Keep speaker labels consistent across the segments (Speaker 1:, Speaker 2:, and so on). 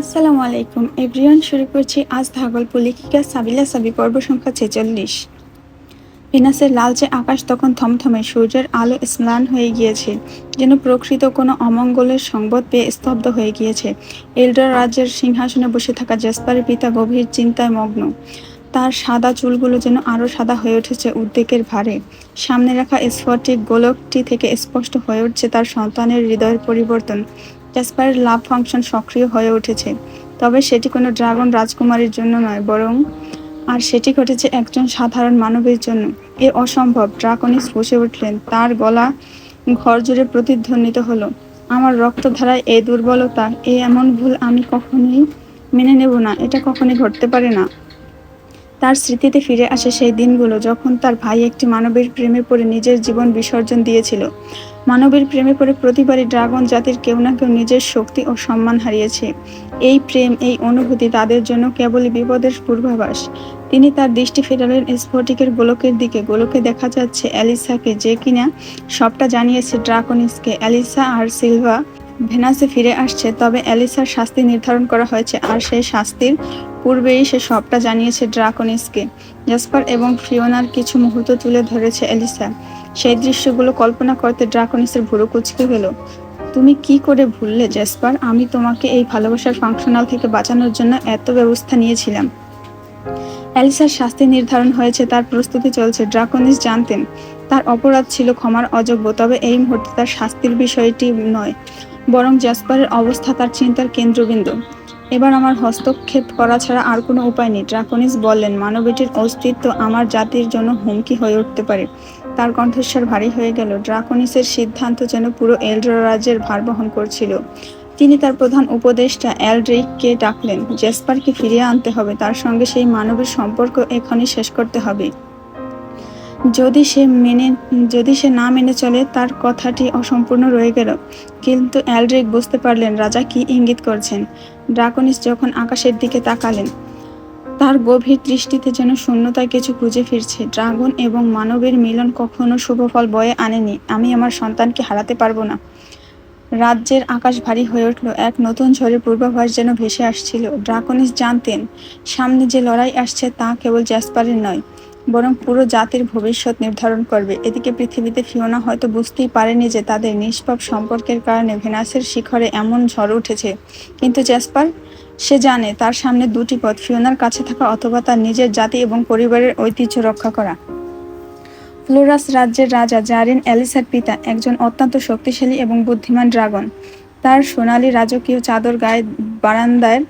Speaker 1: আসসালামু আলাইকুম। এভরিওয়ান, শুরু করছি আজ ধাগল্প লেখিকা সাবিলা সাবি পর্ব সংখ্যা ছেচল্লিশ। ভিনাসের লালচে আকাশ তখন থমথমে, সূর্যের আলো স্নান হয়ে গিয়েছে, যেন প্রকৃত কোনো অমঙ্গলের সংবাদ পেয়ে স্তব্ধ হয়ে গিয়েছে। এল্ডার রাজ্যের সিংহাসনে বসে থাকা জেসপারের পিতা গভীর চিন্তায় মগ্ন। তার সাদা চুলগুলো যেন আরও সাদা হয়ে উঠেছে উদ্বেগের ভারে। সামনে রাখা স্ফটিক গোলকটি থেকে স্পষ্ট হয়ে উঠছে তার সন্তানের হৃদয়ের পরিবর্তন। ক্যাসপারের লাভ ফাংশন সক্রিয় হয়ে উঠেছে। তবে সেটি কোনো ড্রাগন রাজকুমারীর জন্য নয়, বরং আর সেটি ঘটেছে একজন সাধারণ মানবের জন্য। এ অসম্ভব ড্রাকনিস বসে উঠলেন, তার গলা ঘর জুড়ে প্রতিধ্বনিত হলো। আমার রক্তধারায় এই দুর্বলতা এই এমন ভুল আমি কখনোই মেনে নেব না, এটা কখনোই ঘটতে পারে না। তার স্মৃতিতে ফিরে আসে সেই দিনগুলো, যখন তার ভাই একটি মানবের প্রেমে পড়ে নিজের জীবন বিসর্জন দিয়েছিল। মানবের প্রেমে পড়ে প্রতিবারই ড্রাগন জাতির কেউ না কেউ নিজের শক্তি ও সম্মান হারিয়েছে। এই প্রেম, এই অনুভূতি তাদের জন্য কেবলই বিপদের পূর্বাভাস। তিনি তার দৃষ্টি ফেরালেন স্ফটিকের গোলকের দিকে। গোলকে দেখা যাচ্ছে অ্যালিসাকে যে কিনা সবটা জানিয়েছে ড্রাকনিসকে অ্যালিসা আর সিলভা ভেনাসে ফিরে আসছে, তবে অ্যালিসার শাস্তি নির্ধারণ করা হয়েছে আর সেই শাস্তির পূর্বেই সে সবটা জানিয়েছে ড্রাকনিসকে জাসপার এবং ফিওনার কিছু মুহূর্ত তুলে ধরেছে অ্যালিসা। সেই দৃশ্যগুলো কল্পনা করতে ড্রাকনিসের ভুরু কুচকে গেল। তুমি কি করে ভুললে জেসপার আমি তোমাকে এই ভালোবাসার ফাংশনাল থেকে বাঁচানোর জন্য এত ব্যবস্থা নিয়েছিলাম। অ্যালিসার শাস্তি নির্ধারণ হয়েছে, তার প্রস্তুতি চলছে। ড্রাকনিস জানতেন, তার অপরাধ ছিল ক্ষমার অযোগ্য, তবে এই মুহূর্তে তার শাস্তির বিষয়টি নয়, বরং জাসপারের অবস্থা তার চিন্তার কেন্দ্রবিন্দু। এবার আমার হস্তক্ষেপ করা ছাড়া আর কোনো উপায় নেই। ড্রাকনিস বললেন, মানবীটির অস্তিত্ব আমার জাতির জন্য হুমকি হয়ে উঠতে পারে। তার কণ্ঠস্বর ভারী হয়ে গেল। ড্রাকনিসের সিদ্ধান্ত যেন পুরো এলড্রা রাজ্যের ভার বহন করছিল। তিনি তার প্রধান উপদেষ্টা অ্যালড্রিককে ডাকলেন, জেসপারকে ফিরিয়ে আনতে হবে। তার সঙ্গে সেই মানবের সম্পর্ক এখনই শেষ করতে হবে। যদি সে মেনে, যদি সে না মেনে চলে, তার কথাটি অসম্পূর্ণ রয়ে গেল। কিন্তু অ্যালড্রিক বুঝতে পারলেন, রাজা কি ইঙ্গিত করছেন? ড্রাকনিস যখন আকাশের দিকে তাকালেন তার গভীর দৃষ্টিতে যেন শূন্যতায় কিছু খুঁজে ফিরছে। ড্রাগন এবং মানবের মিলন কখনো শুভফল বয়ে আনেনি। আমি আমার সন্তানকে হারাতে পারব না। রাজ্যের আকাশ ভারী হয়ে উঠল। এক নতুন ঝড়ের পূর্বাভাস যেন ভেসে আসছিল। ড্রাকনিস জানতেন, সামনে যে লড়াই আসছে তা কেবল জ্যাসপারের নয়, বরং পুরো জাতির ভবিষ্যৎ নির্ধারণ করবে। এদিকে পৃথিবীতে ফিওনা হয়তো বুঝতেই পারেনি যে তাদের নিষ্পাপ সম্পর্কের কারণে ভেনাসের শিখরে এমন ঝড় উঠেছে। কিন্তু জ্যাসপার সে জানে তার সামনে দুটি পথ, ফিওনার কাছে থাকা অথবা তার নিজের জাতি এবং পরিবারের ঐতিহ্য রক্ষা করা। ফ্লোরাস রাজ্যের রাজা জারিন অ্যালিসার পিতা একজন অত্যন্ত শক্তিশালী এবং বুদ্ধিমান ড্রাগন। তার সোনালি রাজকীয় চাদর গায়ে বারান্দায়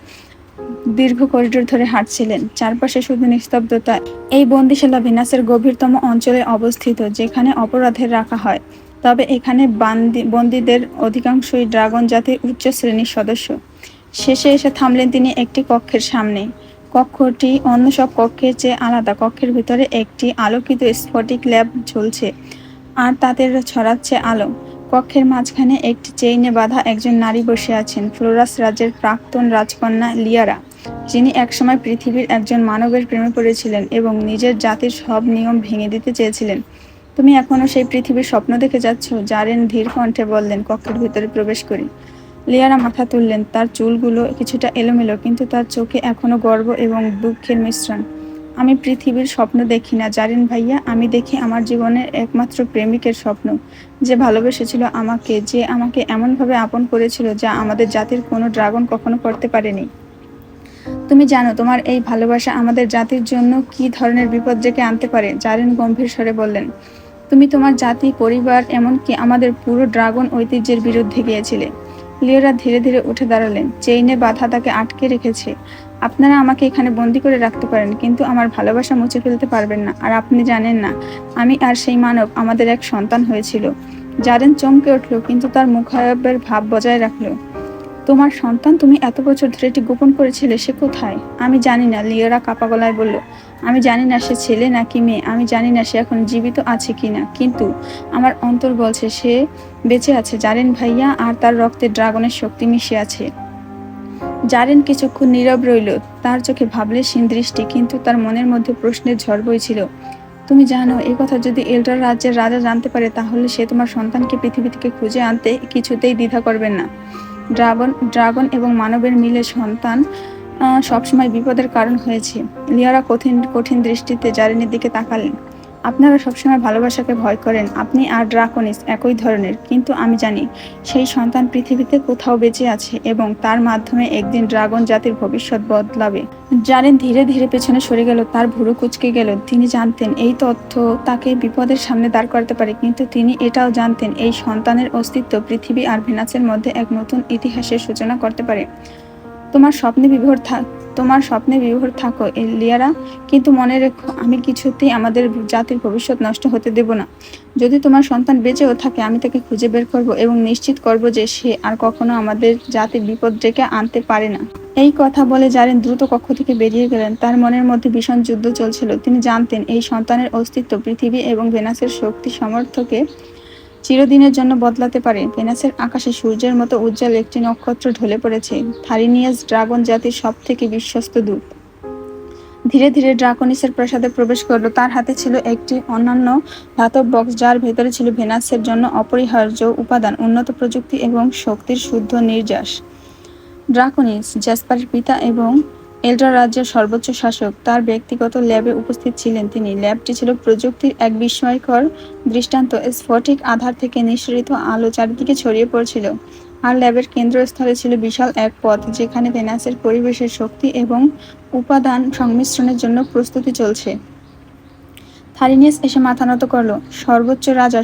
Speaker 1: দীর্ঘ করিডোর ধরে হাঁটছিলেন, চারপাশে শুধু নিস্তব্ধতা। এই বন্দিশালা ভিনাসের গভীরতম অঞ্চলে অবস্থিত, যেখানে অপরাধের রাখা হয়। তবে এখানে বান্দি, বন্দীদের অধিকাংশই ড্রাগন জাতির উচ্চ শ্রেণির সদস্য। শেষে এসে থামলেন তিনি একটি কক্ষের সামনে। কক্ষটি অন্য সব কক্ষের চেয়ে আলাদা। কক্ষের ভিতরে একটি আলোকিত স্ফটিক ল্যাব ঝুলছে আর তাদের ছড়াচ্ছে আলো। কক্ষের মাঝখানে একটি চেইনে বাঁধা একজন নারী বসে আছেন, ফ্লোরাস রাজ্যের প্রাক্তন রাজকন্যা লিয়ারা। যিনি একসময় পৃথিবীর একজন মানবের প্রেমে পড়েছিলেন এবং নিজের জাতির সব নিয়ম ভেঙে দিতে চেয়েছিলেন। তুমি এখনও সেই পৃথিবীর স্বপ্ন দেখে যাচ্ছ? জারেন ধীর কণ্ঠে বললেন, কক্ষের ভিতরে প্রবেশ করি। লিয়ারা মাথা তুললেন। তার চুলগুলো কিছুটা এলোমেলো, কিন্তু তার চোখে এখনও গর্ব এবং দুঃখের মিশ্রণ। আমি পৃথিবীর স্বপ্ন দেখি না, জারিন ভাইয়া। আমি দেখি আমার জীবনের একমাত্র প্রেমিকের স্বপ্ন। যে ভালোবেসেছিল আমাকে, যে আমাকে এমনভাবে আপন করেছিল যা আমাদের জাতির কোনো ড্রাগন কখনো করতে পারেনি। তুমি জানো, তোমার এই ভালোবাসা আমাদের জাতির জন্য কি ধরনের বিপদ ডেকে আনতে পারে? জারিন গম্ভীর স্বরে বললেন, তুমি তোমার জাতি, পরিবার, এমনকি আমাদের পুরো ড্রাগন ঐতিহ্যের বিরুদ্ধে গিয়েছিলে। লিওরা ধীরে ধীরে উঠে দাঁড়ালেন। চেইনে বাধা তাকে আটকে রেখেছে। আপনারা আমাকে এখানে বন্দি করে রাখতে পারেন, কিন্তু আমার ভালোবাসা মুছে ফেলতে পারবেন না। আর আপনি জানেন না, আমি আর সেই মানব আমাদের এক সন্তান হয়েছিল। জারেন চমকে উঠল, কিন্তু তার মুখায়বের ভাব বজায় রাখল। তোমার সন্তান তুমি এত বছর ধরে এটি গোপন করেছিলে, সে কোথায়? আমি জানি না, লিওরা কাপা গলায় বলল। আমি জানি না সে ছেলে নাকি মেয়ে, আমি জানি না সে এখন জীবিত আছে কি না কিন্তু আমার অন্তর বলছে সে বেঁচে আছে। জারেন ভাইয়া আর তার রক্তে ড্রাগনের শক্তি মিশে আছে। জারেন কিছুক্ষণ নীরব রইল। তার চোখে ভাবলে সিন দৃষ্টি, কিন্তু তার মনের মধ্যে প্রশ্নের ঝড় বইছিল তুমি জানো এই কথা যদি এল্ডার রাজ্যের রাজা জানতে পারে, তাহলে সে তোমার সন্তানকে পৃথিবী থেকে খুঁজে আনতে কিছুতেই দ্বিধা করবেন না। ড্রাগন ড্রাগন এবং মানবের মিলে সন্তান সবসময় বিপদের কারণ হয়েছে। লিয়ারা কঠিন কঠিন দৃষ্টিতে জারিনের দিকে তাকালেন। আপনারা সবসময় ভালোবাসাকে ভয় করেন। আপনি আর ড্রাকনিস একই ধরনের। কিন্তু আমি জানি, সেই সন্তান পৃথিবীতে কোথাও বেঁচে আছে এবং তার মাধ্যমে একদিন ড্রাগন জাতির ভবিষ্যৎ বদলাবে। জারেন ধীরে ধীরে পেছনে সরে গেল, তার ভুরু কুচকে গেল। তিনি জানতেন, এই তথ্য তাকে বিপদের সামনে দাঁড় করাতে পারে, কিন্তু তিনি এটাও জানতেন, এই সন্তানের অস্তিত্ব পৃথিবী আর ভেনাসের মধ্যে এক নতুন ইতিহাসের সূচনা করতে পারে। তোমার স্বপ্নে বিভোর থাক তোমার স্বপ্নে বিভোর থাকো লিয়ারা। কিন্তু মনে রেখো, আমি কিছুতেই আমাদের জাতির ভবিষ্যৎ নষ্ট হতে দেব না। যদি তোমার সন্তান বেঁচেও থাকে, আমি তাকে খুঁজে বের করব এবং নিশ্চিত করব যে সে আর কখনো আমাদের জাতির বিপদ ডেকে আনতে পারে না। এই কথা বলে জারেন দ্রুত কক্ষ থেকে বেরিয়ে গেলেন। তার মনের মধ্যে ভীষণ যুদ্ধ চলছিল। তিনি জানতেন, এই সন্তানের অস্তিত্ব পৃথিবী এবং ভেনাসের শক্তি সমর্থকে চিরদিনের জন্য বদলাতে পারে। ভেনাসের আকাশে সূর্যের মতো উজ্জ্বল একটি নক্ষত্র ঢলে পড়েছে। থারিনিয়াস ড্রাগন জাতির সব থেকে বিশ্বস্ত দূত। ধীরে ধীরে ড্রাকনিসের প্রাসাদে প্রবেশ করল। তার হাতে ছিল একটি অন্যান্য ধাতব বক্স, যার ভেতরে ছিল ভেনাসের জন্য অপরিহার্য উপাদান, উন্নত প্রযুক্তি এবং শক্তির শুদ্ধ নির্যাস। ড্রাকনিস জ্যাসপারের পিতা এবং এলড্রা রাজ্যের সর্বোচ্চ শাসক, তার ব্যক্তিগত ল্যাবে উপস্থিত ছিলেন তিনি। ল্যাবটি ছিল প্রযুক্তির এক বিস্ময়কর দৃষ্টান্ত। স্ফটিক আধার থেকে নিঃসরিত আলো চারিদিকে ছড়িয়ে পড়ছিল আর ল্যাবের কেন্দ্রস্থলে ছিল বিশাল এক পথ, যেখানে ভেনাসের পরিবেশের শক্তি এবং উপাদান সংমিশ্রণের জন্য প্রস্তুতি চলছে। থারিনিয়াস এসে মাথা নত করল, সর্বোচ্চ রাজা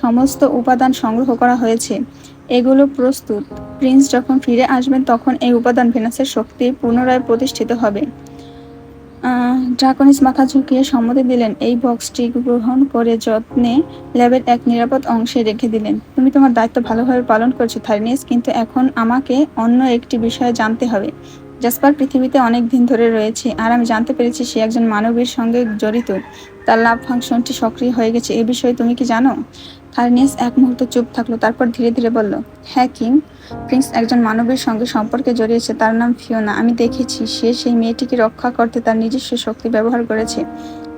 Speaker 1: সমস্ত উপাদান সংগ্রহ করা হয়েছে। এগুলো প্রস্তুত। প্রিন্স যখন ফিরে আসবেন, তখন এই উপাদান ভেনাসের শক্তি পুনরায় প্রতিষ্ঠিত হবে। ড্রাকনিস মাথা ঝুঁকিয়ে সম্মতি দিলেন। এই বক্সটি গ্রহণ করে যত্নে ল্যাবের এক নিরাপদ অংশে রেখে দিলেন। তুমি তোমার দায়িত্ব ভালোভাবে পালন করছ থারিনিয়াস কিন্তু এখন আমাকে অন্য একটি বিষয়ে জানতে হবে। জাসপার পৃথিবীতে অনেক দিন ধরে রয়েছে, আর আমি জানতে পেরেছি সে একজন মানবীর সঙ্গে জড়িত। তার লাভ ফাংশনটি সক্রিয় হয়ে গেছে। এ বিষয়ে তুমি কি জানো? থার্নিয়াস এক মুহূর্ত চুপ থাকল, তারপর ধীরে ধীরে বলল হ্যাঁ কিং। প্রিন্স একজন মানবের সঙ্গে সম্পর্কে জড়িয়েছে, তার নাম ফিওনা। আমি দেখেছি, সে সেই মেয়েটিকে রক্ষা করতে তার নিজস্ব শক্তি ব্যবহার করেছে।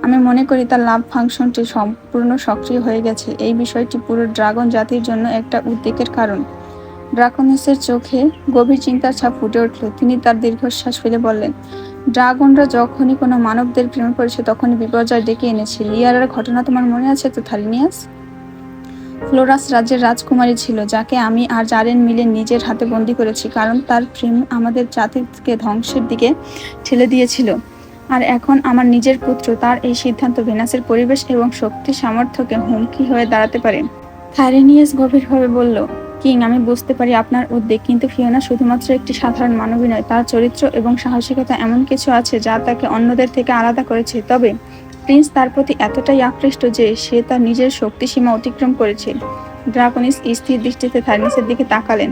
Speaker 1: আমি মনে করি তার লাভ ফাংশনটি সম্পূর্ণ সক্রিয় হয়ে গেছে। এই বিষয়টি পুরো ড্রাগন জাতির জন্য একটা উদ্বেগের কারণ। ড্রাকনিসের চোখে গভীর চিন্তার ছাপ ফুটে উঠল। তিনি তার দীর্ঘশ্বাস ফেলে বললেন, ড্রাগনরা যখনই কোনো মানবদের প্রেমে পড়েছে, তখনই বিপর্যয় ডেকে এনেছে। লিয়ারার ঘটনা তোমার মনে আছে তো, থারিনিয়াস? ফ্লোরাস রাজ্যের রাজকুমারী ছিল, যাকে আমি আর জারেন মিলে নিজের হাতে বন্দি করেছি কারণ তার প্রেম আমাদের জাতিকে ধ্বংসের দিকে ঠেলে দিয়েছিল। আর এখন আমার নিজের পুত্র, তার এই সিদ্ধান্ত ভেনাসের পরিবেশ এবং শক্তি সামর্থ্যকে হুমকি হয়ে দাঁড়াতে পারে। থাইরেনিয়াস গভীরভাবে বলল, কিং, আমি বুঝতে পারি আপনার উদ্বেগ, কিন্তু ফিওনা শুধুমাত্র একটি সাধারণ মানবী নয়, তার চরিত্র এবং সাহসিকতা এমন কিছু আছে যা তাকে অন্যদের থেকে আলাদা করেছে। তবে প্রিন্স তার প্রতি এতটাই আকৃষ্ট যে সে তার নিজের শক্তিসীমা অতিক্রম করেছে। ড্রাগনিস স্থির দৃষ্টিতে থার্নিসের দিকে তাকালেন।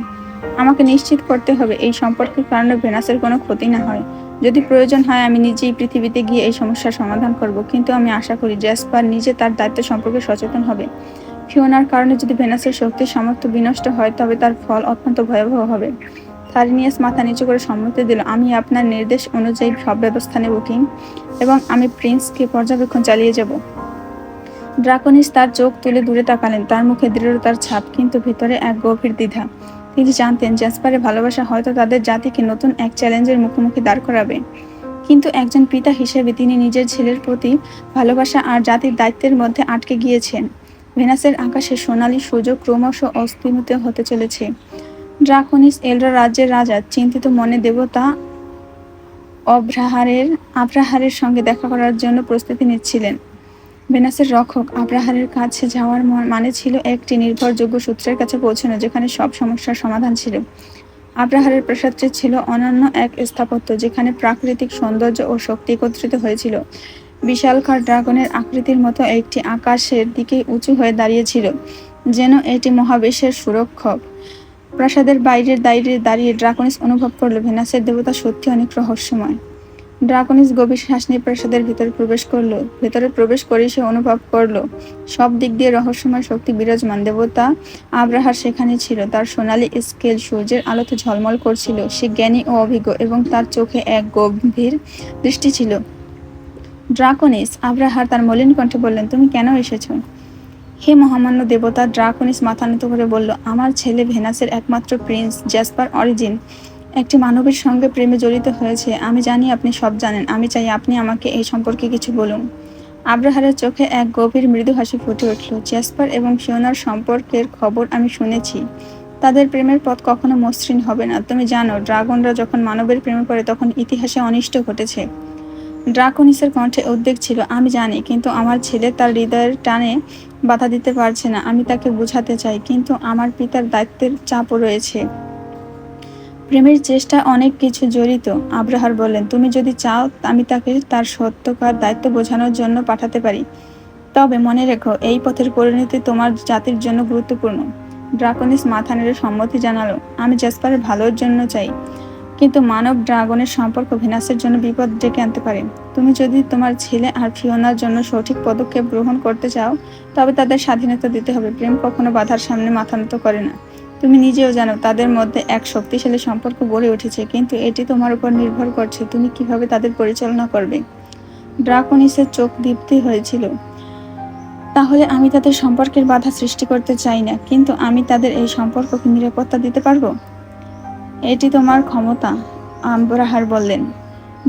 Speaker 1: আমাকে নিশ্চিত করতে হবে, এই সম্পর্কের কারণে ভেনাসের কোনো ক্ষতি না হয়। যদি প্রয়োজন হয়, আমি নিজেই পৃথিবীতে গিয়ে এই সমস্যার সমাধান করব। কিন্তু আমি আশা করি জ্যাসপার নিজে তার দায়িত্ব সম্পর্কে সচেতন হবে। ফিওনার কারণে যদি ভেনাসের শক্তির সামর্থ্য বিনষ্ট হয়, তবে তার ফল অত্যন্ত ভয়াবহ হবে। থারিনিয়াস মাথা নিচু করে সম্মতি দিল, আমি আপনার নির্দেশ অনুযায়ী সব ব্যবস্থা নেব কিং এবং আমি প্রিন্সকে পর্যবেক্ষণ চালিয়ে যাব। ড্রাকনিস তার চোখ তুলে দূরে তাকালেন, তার মুখে দৃঢ়তার ছাপ, কিন্তু ভেতরে এক গভীর দ্বিধা। তিনি জানতেন, জ্যাসপারের ভালোবাসা হয়তো তাদের জাতিকে নতুন এক চ্যালেঞ্জের মুখোমুখি দাঁড় করাবে। কিন্তু একজন পিতা হিসেবে তিনি নিজের ছেলের প্রতি ভালোবাসা আর জাতির দায়িত্বের মধ্যে আটকে গিয়েছেন। ভেনাসের আকাশে সোনালী সূর্য ক্রমশ অস্তিমিত হতে চলেছে। ড্রাকনিস এলরা রাজ্যের রাজা, চিন্তিত মনে দেবতা অব্রাহারের, আব্রাহারের সঙ্গে দেখা করার জন্য প্রস্তুতি নিচ্ছিলেন। ভেনাসের রক্ষক আব্রাহারের কাছে যাওয়ার মানে ছিল একটি নির্ভরযোগ্য সূত্রের কাছে পৌঁছানো, যেখানে সব সমস্যার সমাধান ছিল। আব্রাহারের প্রাসাদটি ছিল অনন্য এক স্থাপত্য, যেখানে প্রাকৃতিক সৌন্দর্য ও শক্তি একত্রিত হয়েছিল। বিশালকার ড্রাগনের আকৃতির মতো একটি আকাশের দিকে উঁচু হয়ে দাঁড়িয়েছিল, যেন এটি মহাবিশ্বের সুরক্ষক। প্রাসাদের বাইরের দাইরে দাঁড়িয়ে ড্রাকনিস অনুভব করল ভেনাসের দেবতা সত্যি অনেক রহস্যময়। ড্রাকনিস গভীর শ্বাস নিয়ে প্রাসাদের ভিতরে প্রবেশ করল। ভেতরে প্রবেশ করে সে অনুভব করল, সব দিক দিয়ে রহস্যময় শক্তি বিরাজমান। দেবতা আব্রাহার সেখানে ছিল, তার সোনালী স্কেল সূর্যের আলোতে ঝলমল করছিল। সে জ্ঞানী ও অভিজ্ঞ এবং তার চোখে এক গভীর দৃষ্টি ছিল। ড্রাকনিস, আব্রাহার তার মলিন কণ্ঠে বললেন, তুমি কেন এসেছ? হে মহামান্য দেবতা, ড্রাকনিস মাথা নত করে বলল, আমার ছেলে ভেনাসের একমাত্র প্রিন্স, জ্যাসপার অরিজিন। একটি মানবের সঙ্গে প্রেমে জড়িত হয়েছে। আমি জানি আপনি সব জানেন। আমি চাই আপনি আমাকে এই সম্পর্কে কিছু বলুন। আব্রাহারের চোখে এক গভীর মৃদু হাসি ফুটে উঠল। জ্যাসপার এবং ফিওনার সম্পর্কের খবর আমি শুনেছি। তাদের প্রেমের পথ কখনো মসৃণ হবে না। তুমি জানো, ড্রাগনরা যখন মানবের প্রেমে পড়ে, তখন ইতিহাসে অনিষ্ট ঘটেছে। ড্রাকনিসের কণ্ঠে উদ্বেগ ছিল, আমি জানি, কিন্তু আমার ছেলে তার হৃদয়ের টানে বাধা দিতে পারছে না। আমি তাকে বোঝাতে চাই, কিন্তু আমার পিতার দায়িত্বের চাপও রয়েছে। প্রেমের চেষ্টা অনেক কিছু জড়িত, আব্রাহার বললেন তুমি যদি চাও, আমি তাকে তার সত্যকার দায়িত্ব বোঝানোর জন্য পাঠাতে পারি। তবে মনে রেখো, এই পথের পরিণতি তোমার জাতির জন্য গুরুত্বপূর্ণ। ড্রাকনিস মাথা নেড়ে সম্মতি জানালো, আমি জেসপারের ভালোর জন্য চাই। কিন্তু মানব ড্রাগনের সম্পর্ক ভিনাসের জন্য বিপদ ডেকে আনতে পারে। তুমি যদি তোমার ছেলে আর ফিওনার জন্য সঠিক পদক্ষেপ গ্রহণ করতে চাও, তবে তাদের স্বাধীনতা দিতে হবে। প্রেম কখনো বাধার সামনে মাথা নত করে না। তুমি নিজেও জানো, তাদের মধ্যে এক শক্তিশালী সম্পর্ক গড়ে উঠেছে, কিন্তু এটি তোমার উপর নির্ভর করছে, তুমি কীভাবে তাদের পরিচালনা করবে। ড্রাকনিসের চোখ দীপ্তি হয়েছিল। তাহলে আমি তাদের সম্পর্কের বাধা সৃষ্টি করতে চাই না, কিন্তু আমি তাদের এই সম্পর্ককে নিরাপত্তা দিতে পারব? এটি তোমার ক্ষমতা, আম্বরাহার বললেন।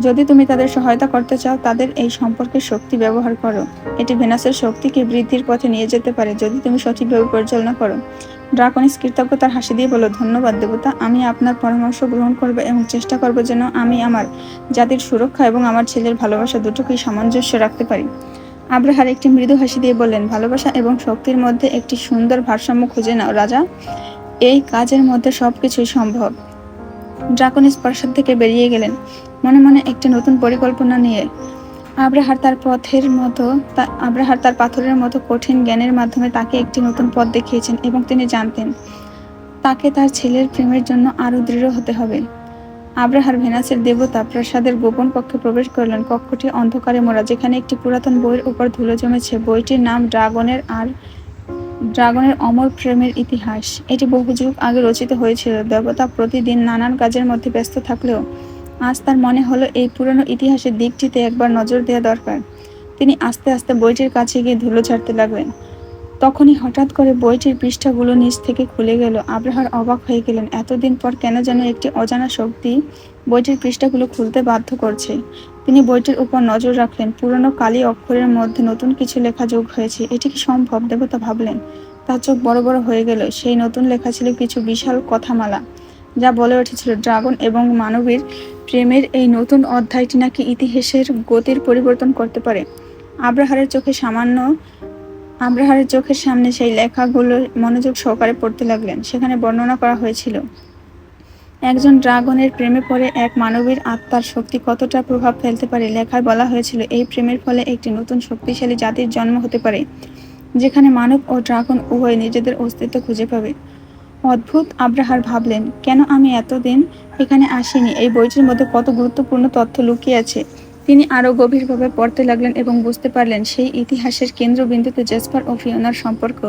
Speaker 1: যদি তুমি তাদের সহায়তা করতে চাও, তাদের এই সম্পর্কের শক্তি ব্যবহার করো। এটি ভেনাসের শক্তিকে বৃদ্ধির পথে নিয়ে যেতে পারে, যদি তুমি সঠিকভাবে পরিচালনা করো। ড্রাকনিস কৃতজ্ঞতার হাসি দিয়ে বলো ধন্যবাদ দেবতা, আমি আপনার পরামর্শ গ্রহণ করব এবং চেষ্টা করব যেন আমি আমার জাতির সুরক্ষা এবং আমার ছেলের ভালোবাসা দুটোকেই সামঞ্জস্য রাখতে পারি। আব্রাহার একটি মৃদু হাসি দিয়ে বললেন, ভালোবাসা এবং শক্তির মধ্যে একটি সুন্দর ভারসাম্য খুঁজে নাও, রাজা। এই কাজের মধ্যে সবকিছুই সম্ভব। ড্রাকনিস প্রাসাদ থেকে বেরিয়ে গেলেন। মনে মনে একটি নতুন পরিকল্পনা নিয়ে। আব্রাহার তার পথের মতো আব্রাহার তার পাথরের মতো কঠিন জ্ঞানের মাধ্যমে তাকে একটি নতুন পথ দেখিয়েছেন এবং তিনি জানতেন, তাকে তার ছেলের প্রেমের জন্য আরও দৃঢ় হতে হবে। আব্রাহার ভেনাসের দেবতা প্রাসাদের গোপন কক্ষে প্রবেশ করলেন। কক্ষটি অন্ধকারে মোড়া, যেখানে একটি পুরাতন বইয়ের উপর ধুলো জমেছে। বইটির নাম ড্রাগনের আর ড্রাগনের অমর প্রেমের ইতিহাস। এটি বহু যুগ আগে রচিত হয়েছিল। দেবতা প্রতিদিন নানান কাজের মধ্যে ব্যস্ত থাকলেও আজ তার মনে হলো এই পুরনো ইতিহাসের দিকটিতে একবার নজর দেওয়া দরকার। তিনি আস্তে আস্তে বইটির কাছে গিয়ে ধুলো ছাড়তে লাগলেন। তখনই হঠাৎ করে বইটির পৃষ্ঠাগুলো নিচ থেকে খুলে গেল। আব্রাহার অবাক হয়ে গেলেন, এতদিন পর কেন যেন একটি অজানা শক্তি বইটির পৃষ্ঠাগুলো খুলতে বাধ্য করছে? তিনি বইটির উপর নজর রাখলেন। পুরনো কালি অক্ষরের মধ্যে নতুন কিছু লেখা যোগ হয়েছে। এটি কি সম্ভব? দেবতা ভাবলেন। তার চোখ বড় বড় হয়ে গেল। সেই নতুন লেখা ছিল কিছু বিশাল কথামালা যা বলে উঠেছিল, ড্রাগন এবং মানবীর প্রেমের এই নতুন অধ্যায়টি নাকি ইতিহাসের গতির পরিবর্তন করতে পারে? আব্রাহারের চোখে সামান্য, আব্রাহারের চোখের সামনে সেই লেখাগুলো মনোযোগ সহকারে পড়তে লাগলেন। সেখানে বর্ণনা করা হয়েছিল একজন ড্রাগনের প্রেমে পড়ে এক মানবীর আত্মার শক্তি কতটা প্রভাব ফেলতে পারে লেখায় বলা হয়েছিল, এই প্রেমের ফলে একটি নতুন শক্তিশালী জাতির জন্ম হতে পারে, যেখানে মানব ও ড্রাগন উভয় নিজেদের অস্তিত্ব খুঁজে পাবে। অদ্ভুত আব্রাহার ভাবলেন, কেন আমি এতদিন এখানে আসিনি? এই বইটির মধ্যে কত গুরুত্বপূর্ণ তথ্য লুকিয়ে আছে। তিনি আরও গভীরভাবে পড়তে লাগলেন এবং বুঝতে পারলেন, সেই ইতিহাসের কেন্দ্রবিন্দুতে জেসপার ও ফিওনার সম্পর্ক।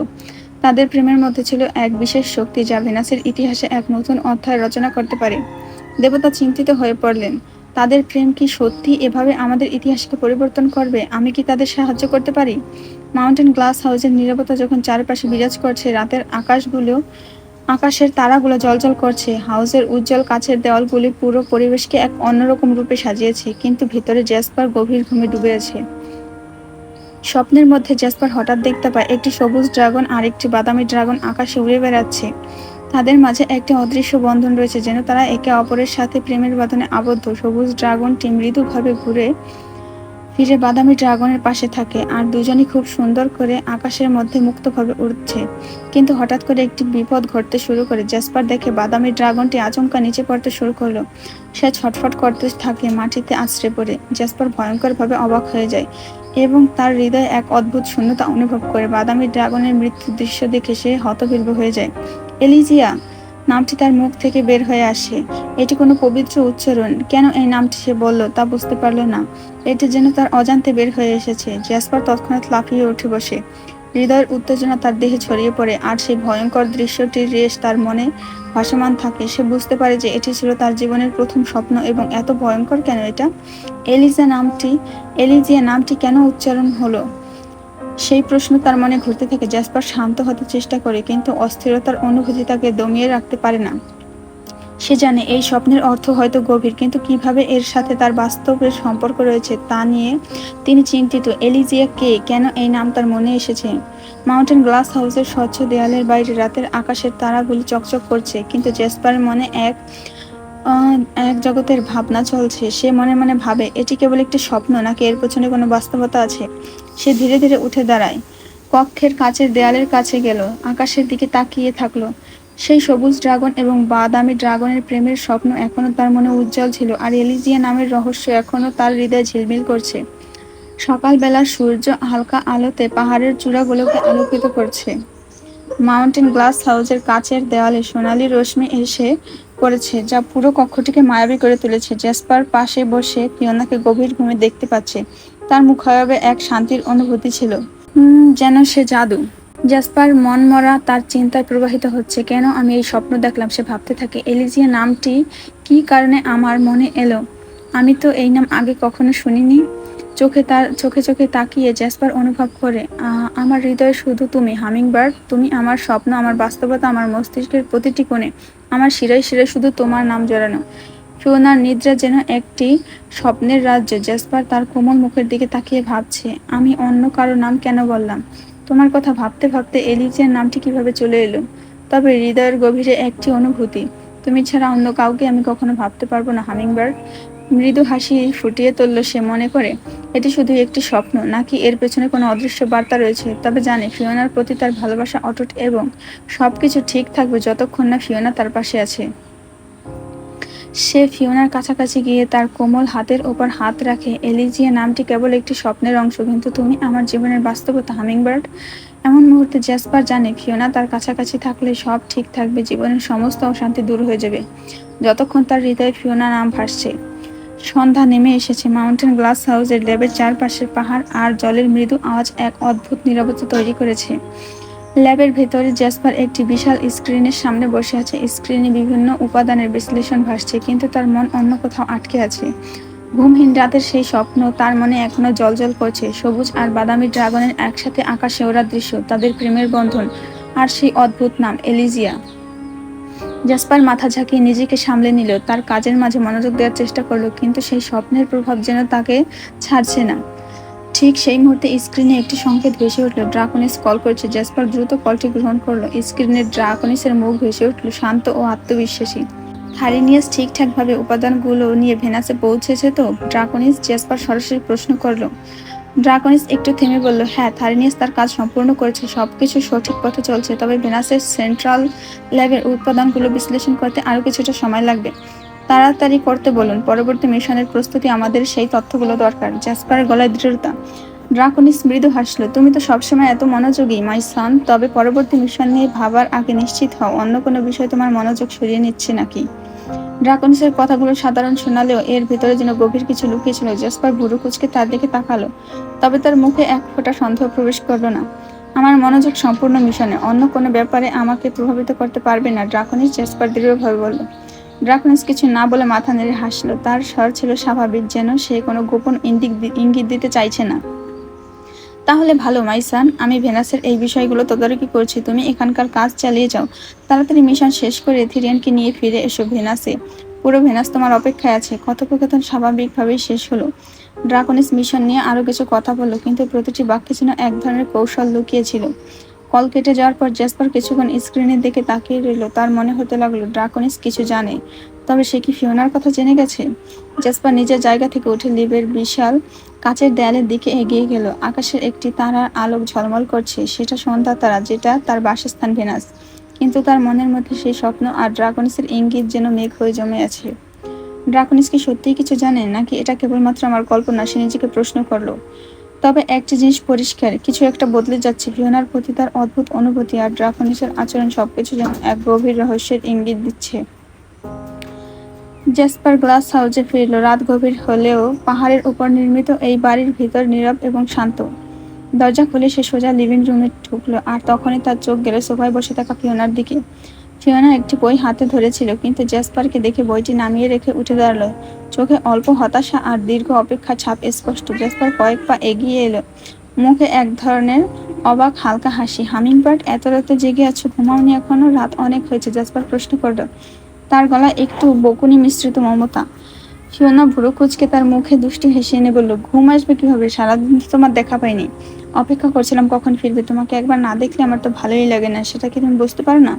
Speaker 1: তাদের প্রেমের মধ্যে ছিল এক বিশেষ শক্তি যা ভেনাসের ইতিহাসে এক নতুন অধ্যায় রচনা করতে পারে। দেবতা চিন্তিত হয়ে পড়লেন, তাদের প্রেম কি সত্যি এভাবে আমাদের ইতিহাসকে পরিবর্তন করবে? আমি কি তাদের সাহায্য করতে পারি? মাউন্টেন গ্লাস হাউসের নিরাপত্তা যখন চারপাশে বিরাজ করছে, রাতের আকাশগুলো, আকাশের তারাগুলো জলজল করছে। হাউসের উজ্জ্বল কাছের দেওয়ালগুলি পুরো পরিবেশকে এক অন্যরকম রূপে সাজিয়েছে, কিন্তু ভিতরে জ্যাসপার গভীর ঘুমে ডুবে আছে। স্বপ্নের মধ্যে জ্যাসপার হঠাৎ দেখতে পায় একটি সবুজ ড্রাগন আর একটি বাদামি ড্রাগন আকাশে উড়ে বেড়াচ্ছে। তাদের মাঝে একটি অদৃশ্য বন্ধন রয়েছে যেন তারা একে অপরের সাথে প্রেমের বাঁধনে আবদ্ধ। সবুজ ড্রাগনটি মৃদুভাবে ঘুরে ফিরে বাদামি ড্রাগনের পাশে থাকে আর দুজনই খুব সুন্দর করে আকাশের মধ্যে মুক্তভাবে উঠছে কিন্তু হঠাৎ করে একটি বিপদ ঘটতে শুরু করে। জ্যাসপার দেখে বাদামি ড্রাগনটি আচমকা নিচে পড়তে শুরু করল। সে ছটফট করতে থাকে মাটিতে আছড়ে পড়ে। জ্যাসপার ভয়ঙ্করভাবে অবাক হয়ে যায় এবং তার হৃদয়ে এক অদ্ভুত শূন্যতা অনুভব করে। বাদামি ড্রাগনের মৃত্যুর দৃশ্য দেখে সে হতবিল্ব হয়ে যায়। এলিজিয়া নামটি তার মুখ থেকে বের হয়ে আসে। এটি কোনো পবিত্র উচ্চারণ। কেন এই নামটি সে বলল তা বুঝতে পারল না। এটি যেন তার অজান্তে বের হয়ে এসেছে। জ্যাসপার তৎক্ষণাৎ লাফিয়ে উঠে বসে। হৃদয়ের উত্তেজনা তার দেহে ছড়িয়ে পড়ে, আর সেই ভয়ঙ্কর দৃশ্যটির রেশ তার মনে ভাসমান থাকে। সে বুঝতে পারে যে এটি ছিল তার জীবনের প্রথম স্বপ্ন এবং এত ভয়ঙ্কর কেন এটা? এলিজা নামটি এলিজিয়া নামটি কেন উচ্চারণ হলো? সেই প্রশ্ন তার মনে ঘুরতে থাকে জ্যাসপার শান্ত হতে চেষ্টা করে, কিন্তু অস্থিরতার অনুভূতি তাকে দমিয়ে রাখতে পারে না। সে জানে এই স্বপ্নের অর্থ হয়তো গভীর, কিন্তু কীভাবে এর সাথে তার বাস্তবের সম্পর্ক রয়েছে তা নিয়ে তিনি চিন্তিত। এলিজিয়া কে? কেন এই নাম তার মনে এসেছে? মাউন্টেন গ্লাস হাউসের স্বচ্ছ দেয়ালের বাইরে রাতের আকাশের তারাগুলি চকচক করছে, কিন্তু জেসপারের মনে এক এক জগতের ভাবনা চলছে। সে মনে মনে ভাবে, এটি কেবল একটি স্বপ্ন নাকি এর পেছনে কোনো বাস্তবতা আছে? সে ধীরে ধীরে উঠে দাঁড়ায়। কক্ষের কাছের দেয়ালের কাছে গেল, আকাশের দিকে তাকিয়ে থাকল। সেই সবুজ ড্রাগন এবং বাদামি ড্রাগনের প্রেমের স্বপ্ন এখনও তার মনে উজ্জ্বল ছিল আর এলিজিয়া নামের রহস্য এখনও তার হৃদয়ে ঝিলমিল করছে। সকালবেলা সূর্য হালকা আলোতে পাহাড়ের চূড়াগুলোকে আলোকিত করছে। মাউন্টেন গ্লাস হাউসের কাচের দেওয়ালে সোনালি রশ্মি এসে পড়েছে যা পুরো কক্ষটিকে মায়াবী করে তুলেছে। জেসপার পাশে বসে ফিওনাকে গভীর ঘুমে দেখতে পাচ্ছে। তার মুখায়বে এক শান্তির অনুভূতি ছিল। যেন সে জাদু। জাসপার মন মরা তার চিন্তায় প্রবাহিত হচ্ছে। কেন আমি এই স্বপ্ন দেখলাম, সে ভাবতে থাকে, এলিজিয়া, নামটি কি কারণে আমার মনে এলো? আমি তো এই নাম আগে কখনো শুনিনি। চোখে তার, চোখে চোখে তাকিয়ে জ্যাসপার অনুভব করে আমার হৃদয়ে শুধু তুমি হামিংবার্ড তুমি আমার স্বপ্ন, আমার বাস্তবতা, আমার মস্তিষ্কের প্রতিটি কোণে। আমার শিরায় শিরায় শুধু তোমার নাম জড়ানো। ফিওনার নিদ্রা যেন একটি স্বপ্নের রাজ্য। জ্যাসপার তার কোমল মুখের দিকে তাকিয়ে ভাবছে, আমি অন্য কারও নাম কেন বললাম? তোমার কথা ভাবতে ভাবতে এলিজিয়ার নামটি কীভাবে চলে এলো? তবে হৃদয়ের গভীরে একটি অনুভূতি। তুমি ছাড়া অন্য কাউকে আমি কখনো ভাবতে পারব না হামিংবার্ড মৃদু হাসি ফুটিয়ে তুলল সে মনে করে, এটি শুধু একটি স্বপ্ন, নাকি এর পেছনে কোনো অদৃশ্য বার্তা রয়েছে? তবে জানে, ফিওনার প্রতি তার ভালোবাসা অটুট এবং সবকিছু ঠিক থাকবে যতক্ষণ না ফিওনা তার পাশে আছে। সে ফিওনার কাছাকাছি গিয়ে তার কোমল হাতের ওপর হাত রাখে, এলিজিয়া নামটি কেবল একটি স্বপ্নের অংশ, কিন্তু তুমি আমার জীবনের বাস্তবতা, হামিংবার্ড? এমন মুহূর্তে জ্যাসপার জানে, ফিওনা তার কাছাকাছি থাকলে সব ঠিক থাকবে, জীবনের সমস্ত অশান্তি দূর হয়ে যাবে। যতক্ষণ তার হৃদয়ে ফিওনা নাম ভাসছে সন্ধ্যা নেমে এসেছে। মাউন্টেন গ্লাস হাউসের ল্যাবের চারপাশের পাহাড় আর জলের মৃদু আওয়াজ এক অদ্ভুত নিরবতা তৈরি করেছে। ল্যাবের ভেতরে জ্যাসপার একটি বিশাল স্ক্রিনের সামনে বসে আছে। স্ক্রিনে বিভিন্ন উপাদানের বিশ্লেষণ ভাসছে, কিন্তু তার মন অন্য কোথাও আটকে আছে। ঘুমহীন রাতের সেই স্বপ্ন তার মনে এখনও জলজল করছে। সবুজ আর বাদামি ড্রাগনের একসাথে আকাশে ওরা দৃশ্য, তাদের প্রেমের বন্ধন আর সেই অদ্ভুত নাম, এলিজিয়া। জাসপার মাথা ঝাঁকিয়ে নিজেকে সামলে নিল। তার কাজের মাঝে মনোযোগ দেওয়ার চেষ্টা করল, কিন্তু সেই স্বপ্নের প্রভাব যেন তাকে ছাড়ছে না। ঠিক সেই মুহূর্তে স্ক্রিনে একটি সংকেত ভেসে উঠল। ড্রাকনিস কল করেছে। জ্যাসপার দ্রুত কলটি গ্রহণ করল। স্ক্রিনে ড্রাকনিসের মুখ ভেসে উঠল, শান্ত ও আত্মবিশ্বাসী। থারিনিয়াস ঠিকঠাকভাবে উপাদানগুলো নিয়ে ভেনাসে পৌঁছেছে তো? ড্রাকনিস জ্যাসপার সরাসরি প্রশ্ন করল ড্রাকনিস একটু থেমে বলল হ্যাঁ থারিনিয়াস তার কাজ সম্পূর্ণ করেছে, সবকিছু সঠিক পথে চলছে। তবে ভেনাসের সেন্ট্রাল ল্যাবের উৎপাদনগুলো বিশ্লেষণ করতে আরও কিছুটা সময় লাগবে। তাড়াতাড়ি করতে বলুন, পরবর্তী মিশনের প্রস্তুতি আমাদের সেই তথ্যগুলো দরকার। জ্যাসপারের গলায় দৃঢ়তা। ড্রাকনিস মৃদু হাসলো, তুমি তো সবসময় এত মনোযোগী, মাই সান, তবে পরবর্তী মিশন নিয়ে ভাবার আগে নিশ্চিত হও, অন্য কোনো বিষয় তোমার মনোযোগ সরিয়ে নিচ্ছে নাকি? ড্রাকনিসের কথাগুলো সাধারণ শোনালেও এর ভিতরে যেন গভীর কিছু লুকিয়েছিল, জেসপার ভুরু কুচকে তার দিকে তাকালো, তবে তার মুখে এক ফোঁটা সন্দেহ প্রবেশ করল না। আমার মনোযোগ সম্পূর্ণ মিশনে, অন্য কোনো ব্যাপারে আমাকে প্রভাবিত করতে পারবে না, ড্রাকনিস জেসপার দৃঢ়ভাবে বলল। ড্রাকনিস কিছু না বলে মাথা নেড়ে হাসলো। তার স্বর ছিল স্বাভাবিক, যেন সে কোনো গোপন ইঙ্গিত দিতে চাইছে না। তাহলে ভালো, মাইসান। আমি ভেনাসের এই বিষয়গুলো তদারকি করছি। তুমি এখানকার কাজ চালিয়ে যাও। তাড়াতাড়ি মিশন শেষ করে থিরিয়ানকে নিয়ে ফিরে এসো ভেনাসে। পুরো ভেনাস তোমার অপেক্ষায় আছে। কথোপকথন স্বাভাবিকভাবেই শেষ হলো। ড্রাকনিস মিশন নিয়ে আরও কিছু কথা বলল, কিন্তু প্রতিটি বাক্যে যেন এক ধরনের কৌশল লুকিয়েছিল। কল কেটে যাওয়ার পর জ্যাসপার কিছুক্ষণ স্ক্রিনের দিকে তাকিয়ে রইল। তার মনে হতে লাগল, ড্রাকনিস কিছু জানে। তবে সে কি ফিওনার কথা জেনে গেছে? জ্যাসপার নিজের জায়গা থেকে উঠে লিবের বিশাল কাঁচের দেয়ালের দিকে এগিয়ে গেল। আকাশের একটি তারার আলোক ঝলমল করছে। সেটা সন্ধ্যা তারা, যেটা তার বাসস্থান ভেনাস। কিন্তু তার মনের মধ্যে সেই স্বপ্ন আর ড্রাগনিসের ইঙ্গিত যেন মেঘ হয়ে জমে আছে। ড্রাগনিস কি সত্যিই কিছু জানে, নাকি এটা কেবলমাত্র আমার কল্পনা? সে নিজেকে প্রশ্ন করল। তবে একটি জিনিস পরিষ্কার, কিছু একটা বদলে যাচ্ছে। ভিওনার প্রতি তার অদ্ভুত অনুভূতি আর ড্রাকনিসের আচরণ সবকিছু যেন এক গভীর রহস্যের ইঙ্গিত দিচ্ছে। জেসপার গ্লাস হাউজে ফিরল। রাত গভীর হলেও পাহাড়ের উপর নির্মিত এই বাড়ির ভিতর নীরব এবং শান্ত। দরজা খুলে সে সোজা লিভিং রুমে ঢুকলো আর তখনই তার চোখ গেলে সোফায় বসে থাকা ফিওনার দিকে। ফিওনা একটি বই হাতে ধরেছিল, কিন্তু জ্যাসপারকে দেখে বইটি নামিয়ে রেখে উঠে দাঁড়াল। চোখে অল্প হতাশা আর দীর্ঘ অপেক্ষা ছাপ স্পষ্ট। জ্যাসপার কয়েক পা এগিয়ে এলো। মুখে এক ধরনের অবাক হালকা হাসি। হামিংবার্ড এত রাতে জেগে আছো, ঘুমাওনি এখনও? রাত অনেক হয়েছে, জাসপার প্রশ্ন করল। তার গলা একটু বকুনি মিশ্রিত মমতা। ফিওনা ভুরু কুচকে তার মুখে দুষ্টি হেসে এনে বলল, ঘুম আসবে কীভাবে? সারাদিন তোমার দেখা পাইনি। অপেক্ষা করছিলাম কখন ফিরবে। তোমাকে একবার না দেখলে আমার তো ভালোই লাগে না। সেটা কি তুমি বুঝতে পারো না?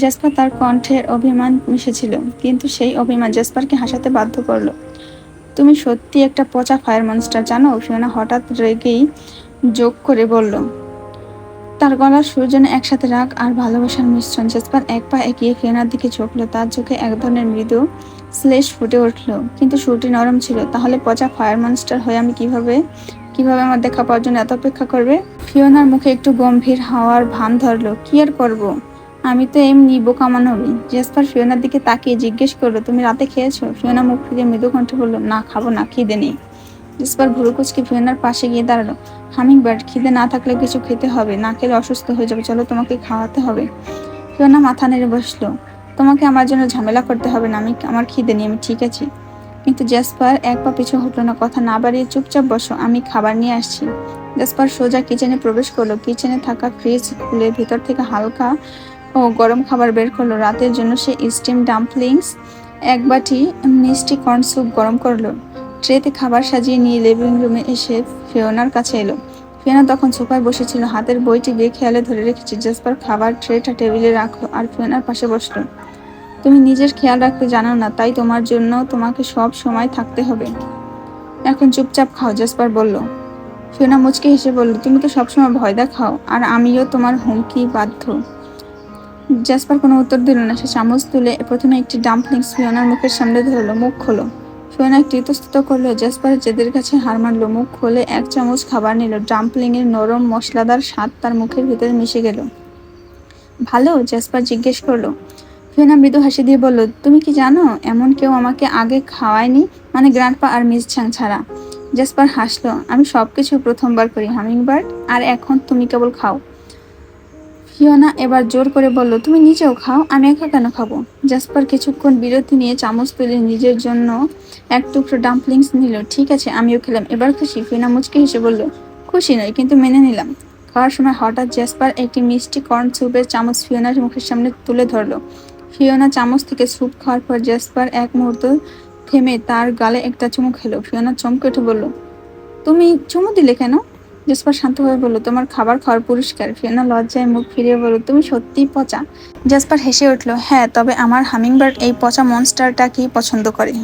Speaker 1: জাসপার তার কণ্ঠের অভিমান মিশেছিল, কিন্তু সেই অভিমান জাসপারকে হাসাতে বাধ্য করল। তুমি সত্যি একটা পচা ফায়ার মনস্টার জানো? ফিওনা হঠাৎ রেগেই যোগ করে বলল তার গলার সুর যেন একসাথে রাগ আর ভালোবাসার মিশ্রণ। জেসপার এক পা এগিয়ে ফিওনার দিকে ঝুঁকলো তার চোখে এক ধরনের মৃদু শ্লেষ ফুটে উঠল। কিন্তু সুরটি নরম ছিল। তাহলে পচা ফায়ার মনস্টার হয়ে আমি কীভাবে কীভাবে আমার দেখা পাওয়ার জন্য এত অপেক্ষা করবে? ফিওনার মুখে একটু গম্ভীর হাওয়ার ভান ধরলো। কি আর করব? আমি তো এমনি বোকা মানবী জেসপার ফিওনার দিকে তাকিয়ে জিজ্ঞেস করল, তুমি রাতে খেয়েছো? ফিওনা মুখ ফিরে মৃদু কণ্ঠে বলল, না, খাব না, খিদে নেই। জেসপার ভুরু কুচকে ফিওনার পাশে গিয়ে দাঁড়াল। হামিং বার্ড খিদে না থাকলে কিছু খেতে হবে, না খেলে অসুস্থ হয়ে যাবে, চলো তোমাকে খাওয়াতে হবে। ফিওনা মাথা নেড়ে বসল। তোমাকে আমার জন্য ঝামেলা করতে হবে না, আমি, আমার খিদে নিয়ে আমি ঠিক আছি। কিন্তু জেসপার এক পা পিছু হটলো না, কথা না বাড়িয়ে চুপচাপ বসো, আমি খাবার নিয়ে আসছি। জেসপার সোজা কিচেনে প্রবেশ করল। কিচেনে থাকা ফ্রিজ খুলে ভেতর থেকে হালকা ও গরম খাবার বের করল। রাতের জন্য সে স্টিম ডাম্পলিংস এক বাটি মিষ্টি কর্ন স্যুপ গরম করল। ট্রেতে খাবার সাজিয়ে নিয়ে লিভিং রুমে এসে ফিওনার কাছে এলো। ফিওনা তখন সোফায় বসেছিল, হাতের বইটি বেখেয়ালে ধরে রেখেছে। জাসপার খাবার ট্রেটা টেবিলে রাখল আর ফিওনার পাশে বসল। তুমি নিজের খেয়াল রাখতে জানো না, তাই তোমার জন্য তোমাকে সব সময় থাকতে হবে। এখন চুপচাপ খাও, জাসপার বলল। ফিওনা মুচকে হেসে বলল, তুমি তো সবসময় ভয় দেখাও, আর আমিও তোমার হুমকি বাধ্য। জাসপার কোনো উত্তর দিল না। সে চামচ তুলে প্রথমে একটি ডাম্পলিংস ফিওনার মুখের সামনে ধরলো, মুখ খোলো। একটু ইতস্তত করল জাসপার, জেদের কাছে হার মারলো মুখ খোলে এক চামচ খাবার নিল ডাম্পলিং এর নরম মশলাদার স্বাদ তার মুখের ভিতরে মিশে গেল। ভালো? জাসপার জিজ্ঞেস করল। ফিওনা মৃদু হাসি দিয়ে বলল, তুমি কি জানো, এমন কেউ আমাকে আগে খাওয়ায়নি? মানে গ্র্যান্ডপা আর মিস চ্যাং ছাড়া। জাসপার হাসলো, আমি সবকিছু প্রথমবার করি, হামিংবার্ড, আর এখন তুমি কেবল খাও। ফিওনা এবার জোর করে বলল, তুমি নিজেও খাও, আমি একা কেন খাব? জাসপার কিছুক্ষণ বিরতি নিয়ে চামচ তুলে নিজের জন্য এক টুকরো ডাম্পলিংস নিল। ঠিক আছে, আমিও খেলাম, এবার খুশি? ফিওনা মুচকে হেসে বলল, খুশি নয় কিন্তু মেনে নিলাম। খাওয়ার সময় হঠাৎ জাসপার একটি মিষ্টি কর্ন স্যুপের চামচ ফিওনার মুখের সামনে তুলে ধরলো। ফিওনা চামচ থেকে স্যুপ খাওয়ার পর জাসপার এক মুহূর্ত থেমে তার গালে একটা চুমু খেলো। ফিওনা চমকে উঠে বলল, তুমি চুমু দিলে কেন? জেসপার শান্তভাবে বলল, তোমার খাবার খাওয়ার পুরস্কার ফিওনা লজ্জায় মুখ ফিরিয়ে বলল, তুমি সত্যিই পচা? জাসপার হেসে উঠল হ্যাঁ তবে আমার হামিংবার্ড এই পচা মনস্টারটাকেই পছন্দ করে?